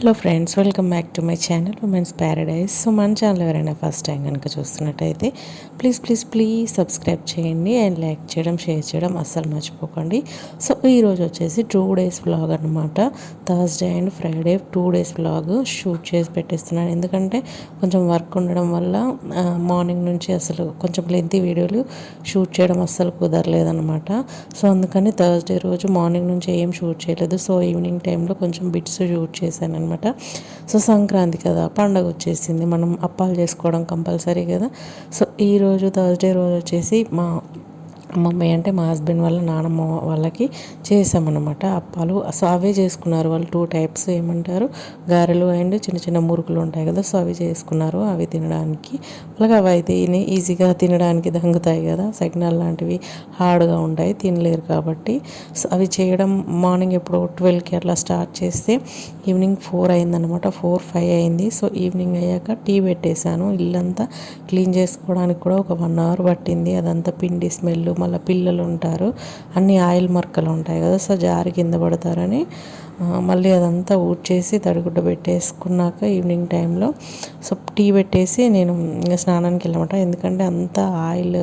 Hello friends welcome back to my channel women's paradise. So మన channel ఎవరైనా first time కనుక చూస్తున్నట్టయితే please please please subscribe చేయండి and like చేయడం share చేయడం అస్సలు మర్చిపోకండి. సో ఈరోజు వచ్చేసి టూ డేస్ వ్లాగ్ అనమాట Thursday and Friday two days vlog shoot చేసి పెట్టేస్తున్నాను. ఎందుకంటే కొంచెం వర్క్ ఉండడం వల్ల మార్నింగ్ నుంచి అసలు కొంచెం లెంతీ వీడియోలు షూట్ చేయడం అస్సలు కుదరలేదనమాట సో అందుకని థర్స్డే రోజు మార్నింగ్ నుంచి ఏం షూట్ చేయలేదు. సో ఈవినింగ్ టైంలో కొంచెం బిట్స్ షూట్ చేశాను అనమాట సో సంక్రాంతి కదా పండగ వచ్చేసింది. మనం అప్పాలు చేసుకోవడం కంపల్సరీ కదా. సో ఈరోజు థర్స్డే రోజు వచ్చేసి మా మమ్మీ అంటే మా హస్బెండ్ వాళ్ళ నానమ్మ వాళ్ళకి చేసామన్నమాట. అప్పాలు సో అవే చేసుకున్నారు వాళ్ళు. టూ టైప్స్ ఏమంటారు? గారెలు అండ్ చిన్న చిన్న మురుకులు ఉంటాయి కదా సో అవి చేసుకున్నారు. అవి తినడానికి అలాగే అవి అయితే ఈజీగా తినడానికి దంగుతాయి కదా. సెగ్నల్ లాంటివి హార్డ్గా ఉంటాయి తినలేరు కాబట్టి. సో అవి చేయడం మార్నింగ్ ఎప్పుడు ట్వెల్వ్కి అట్లా స్టార్ట్ చేస్తే ఈవినింగ్ ఫోర్ అయిందనమాట ఫోర్ ఫైవ్ అయింది. సో ఈవినింగ్ అయ్యాక టీ పెట్టేశాను. ఇల్లంతా క్లీన్ చేసుకోవడానికి కూడా ఒక వన్ అవర్ పట్టింది. అదంతా పిండి స్మెల్ మళ్ళీ పిల్లలు ఉంటారు. అన్ని ఆయిల్ మరకలు ఉంటాయి కదా సో జారి కింద పడతారని మళ్ళీ అదంతా ఊడ్చేసి తడిగుడ్డ పెట్టేసుకున్నాక ఈవినింగ్ టైంలో సో టీ పెట్టేసి నేను స్నానానికి వెళ్ళమాట ఎందుకంటే అంతా ఆయిల్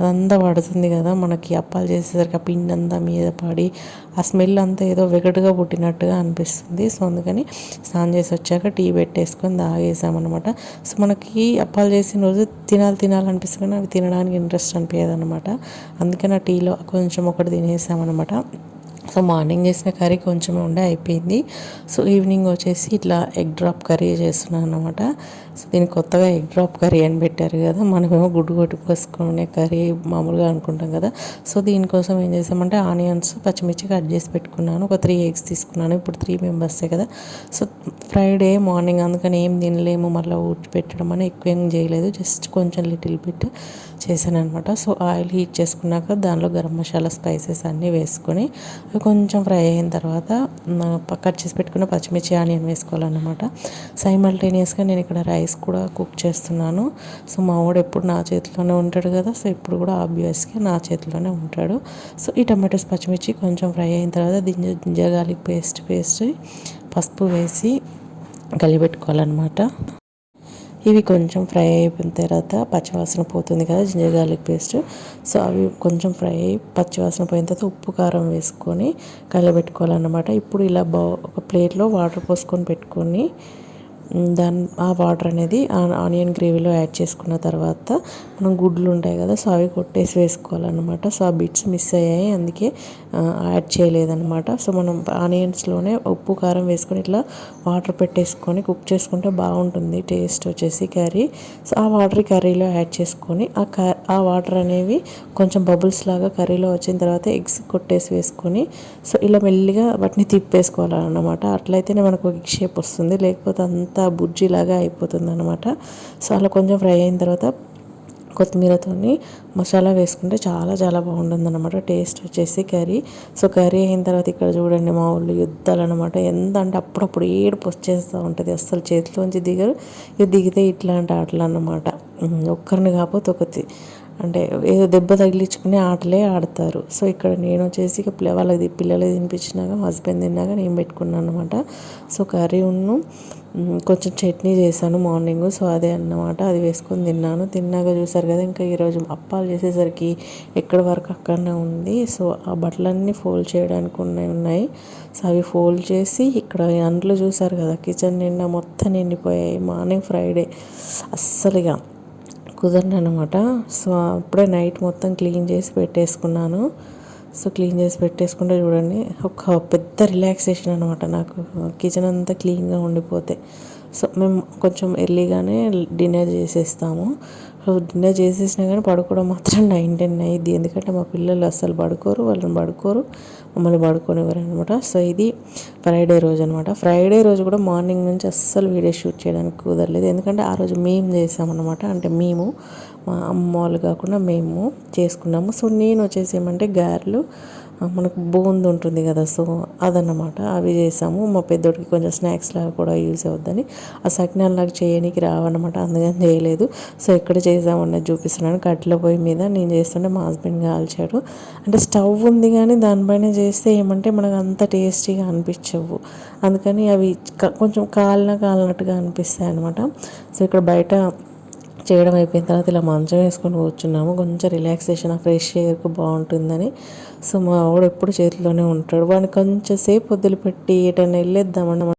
అదంతా పడుతుంది కదా మనకి అప్పాలు చేసేసరికి ఆ పిండి అంతా మీద పడి ఆ స్మెల్ అంతా ఏదో వెగటుగా పుట్టినట్టుగా అనిపిస్తుంది. సో అందుకని స్నానం చేసి వచ్చాక టీ పెట్టేసుకొని తాగేసామన్నమాట. సో మనకి అప్పాలు చేసిన రోజు తినాలి తినాలనిపిస్తుంది కానీ అవి తినడానికి ఇంట్రెస్ట్ అనిపించదు అనమాట అందుకని ఆ టీలో కొంచెం ఒకటి తినేసామన్నమాట. సో మార్నింగ్ చేసిన కర్రీ కొంచెం ఉండే అయిపోయింది. సో ఈవినింగ్ వచ్చేసి ఇట్లా ఎగ్ డ్రాప్ కర్రీ చేస్తున్నాను అనమాట సో దీన్ని కొత్తగా ఎగ్ డ్రాప్ కర్రీ అని పెట్టారు కదా మనమేమో గుడ్డు కొట్టి పోసుకునే కర్రీ మామూలుగా అనుకుంటాం కదా. సో దీనికోసం ఏం చేసామంటే ఆనియన్స్ పచ్చిమిర్చి కట్ చేసి పెట్టుకున్నాను. ఒక త్రీ ఎగ్స్ తీసుకున్నాను. ఇప్పుడు త్రీ మెంబర్సే కదా. సో ఫ్రైడే మార్నింగ్ అందుకని ఏం తినలేము మళ్ళీ ఊడ్చి పెట్టడం అని ఎక్కువ ఏం చేయలేదు. జస్ట్ కొంచెం లిటిల్ బిట్ చేశాను అనమాట సో ఆయిల్ హీట్ చేసుకున్నాక దానిలో గరం మసాలా స్పైసెస్ అన్నీ వేసుకొని కొంచెం ఫ్రై అయిన తర్వాత కట్ చేసి పెట్టుకున్న పచ్చిమిర్చి ఆనియన్ వేసుకోవాలన్నమాట. సైమల్టేనియస్గా నేను ఇక్కడ రైస్ కూడా కుక్ చేస్తున్నాను. సో మా వాడు ఎప్పుడు నా చేతిలోనే ఉంటాడు కదా సో ఇప్పుడు కూడా ఆబ్వియస్గా నా చేతిలోనే ఉంటాడు. సో ఈ టమాటోస్ పచ్చిమిర్చి కొంచెం ఫ్రై అయిన తర్వాత దింజ జింజర్ పేస్ట్ పేస్ట్ పసుపు వేసి కలిపెట్టుకోవాలన్నమాట. ఇవి కొంచెం ఫ్రై అయిపోయిన తర్వాత పచ్చివాసన పోతుంది కదా జింజర్ గార్లిక్ పేస్ట్. సో అవి కొంచెం ఫ్రై అయ్యి పచ్చివాసన పోయిన తర్వాత ఉప్పు కారం వేసుకొని కలబెట్టుకోవాలన్నమాట ఇప్పుడు ఇలా బౌ ఒక ప్లేట్లో వాటర్ పోసుకొని పెట్టుకొని దాని ఆ వాటర్ అనేది ఆనియన్ గ్రేవీలో యాడ్ చేసుకున్న తర్వాత మనం గుడ్లు ఉంటాయి కదా సో అవి కొట్టేసి వేసుకోవాలన్నమాట. సో ఆ బిట్స్ మిస్ అయ్యాయి అందుకే యాడ్ చేయలేదన్నమాట. సో మనం ఆనియన్స్లోనే ఉప్పు కారం వేసుకొని ఇట్లా వాటర్ పెట్టేసుకొని కుక్ చేసుకుంటే బాగుంటుంది టేస్ట్ వచ్చేసి కర్రీ. సో ఆ వాటర్ కర్రీలో యాడ్ చేసుకొని ఆ ఆ వాటర్ అనేవి కొంచెం బబుల్స్ లాగా కర్రీలో వచ్చిన తర్వాత ఎగ్స్ కొట్టేసి వేసుకొని సో ఇలా మెల్లిగా వాటిని తిప్పేసుకోవాలన్నమాట. అట్లయితేనే మనకు ఎగ్ షేప్ వస్తుంది. లేకపోతే అంతా బుజ్జిలాగా అయిపోతుంది అనమాట సో అలా కొంచెం ఫ్రై అయిన తర్వాత కొత్తిమీరతో మసాలా వేసుకుంటే చాలా చాలా బాగుంటుంది అనమాట టేస్ట్ వచ్చేసి కర్రీ. సో కర్రీ అయిన తర్వాత ఇక్కడ చూడండి మా ఊళ్ళు యుద్ధాలు అనమాట ఎంత అంటే అప్పుడప్పుడు ఏడుపు వచ్చేస్తూ ఉంటుంది. అస్సలు చేతిలోంచి దిగరు. ఇక దిగితే ఇట్లాంటి ఆటలు అన్నమాట ఒక్కరిని కాకపోతే ఒకటి అంటే ఏదో దెబ్బ తగిలించుకునే ఆటలే ఆడతారు. సో ఇక్కడ నేను వచ్చేసి ఇక వాళ్ళకి పిల్లలకి తినిపించినాక హస్బెండ్ తిన్నాక నేను పెట్టుకున్నాను అనమాట సో కర్రీ ఉన్ను కొంచెం చట్నీ చేశాను మార్నింగ్. సో అదే అన్నమాట. అది వేసుకొని తిన్నాను. తిన్నాక చూసారు కదా ఇంకా ఈరోజు అప్పాలు చేసేసరికి ఎక్కడి వరకు అక్కడనే ఉంది. సో ఆ బట్టలన్నీ ఫోల్డ్ చేయడానికి ఉన్నాయి ఉన్నాయి. సో అవి ఫోల్డ్ చేసి ఇక్కడ అంట్లు చూసారు కదా కిచెన్ నిండా మొత్తం నిండిపోయాయి. మార్నింగ్ ఫ్రైడే అస్సలుగా అనమాట సో అప్పుడే నైట్ మొత్తం క్లీన్ చేసి పెట్టేసుకున్నాను. సో క్లీన్ చేసి పెట్టేసుకుంటే చూడండి ఒక పెద్ద రిలాక్సేషన్ అనమాట నాకు. కిచెన్ అంతా క్లీన్గా ఉండిపోతే. సో మేము కొంచెం ఎర్లీగానే డిన్నర్ చేసేస్తాము. డిన్నర్ చేసేసినా కానీ పడుకోవడం మాత్రం నైన్ టెన్ అయ్యిద్ది. ఎందుకంటే మా పిల్లలు అస్సలు పడుకోరు వాళ్ళని పడుకోరు మమ్మల్ని పడుకోనివ్వరు అనమాట సో ఇది ఫ్రైడే రోజు అనమాట ఫ్రైడే రోజు కూడా మార్నింగ్ నుంచి అస్సలు వీడియో షూట్ చేయడానికి కుదరలేదు. ఎందుకంటే ఆ రోజు మేము చేసామన్నమాట. అంటే మేము మా అమ్మ వాళ్ళు కాకుండా మేము చేసుకున్నాము. సో నేను వచ్చేసి ఏమంటే గారెలు మనకు బూంది ఉంటుంది కదా సో అదన్నమాట. అవి చేసాము. మా పెద్దోడికి కొంచెం స్నాక్స్ లాగా కూడా యూజ్ అవుద్దని. ఆ సకినాలు లాగా చేయడానికి రావన్నమాట అందుకని చేయలేదు. సో ఎక్కడ చేసామన్నది చూపిస్తున్నాను. కట్టెల పొయ్యి మీద నేను చేస్తుంటే మా హస్బెండ్ కాల్చాడు. అంటే స్టవ్ ఉంది కానీ దానిపైన చేస్తే ఏమంటే మనకు అంత టేస్టీగా అనిపించవు. అందుకని అవి కొంచెం కాలిన కాలినట్టుగా అనిపిస్తాయి అనమాట సో ఇక్కడ బయట చేయడం అయిపోయిన తర్వాత ఇలా మంచం వేసుకొని కూర్చున్నాము. కొంచెం రిలాక్సేషన్ ఆ ఫ్రెష్ ఎయిర్కి బాగుంటుందని. సో మా వాడు ఎప్పుడు చేతిలోనే ఉంటాడు. వాడిని కొంచెం సేపు వదిలిపెట్టి ఎటైనా వెళ్ళేద్దామని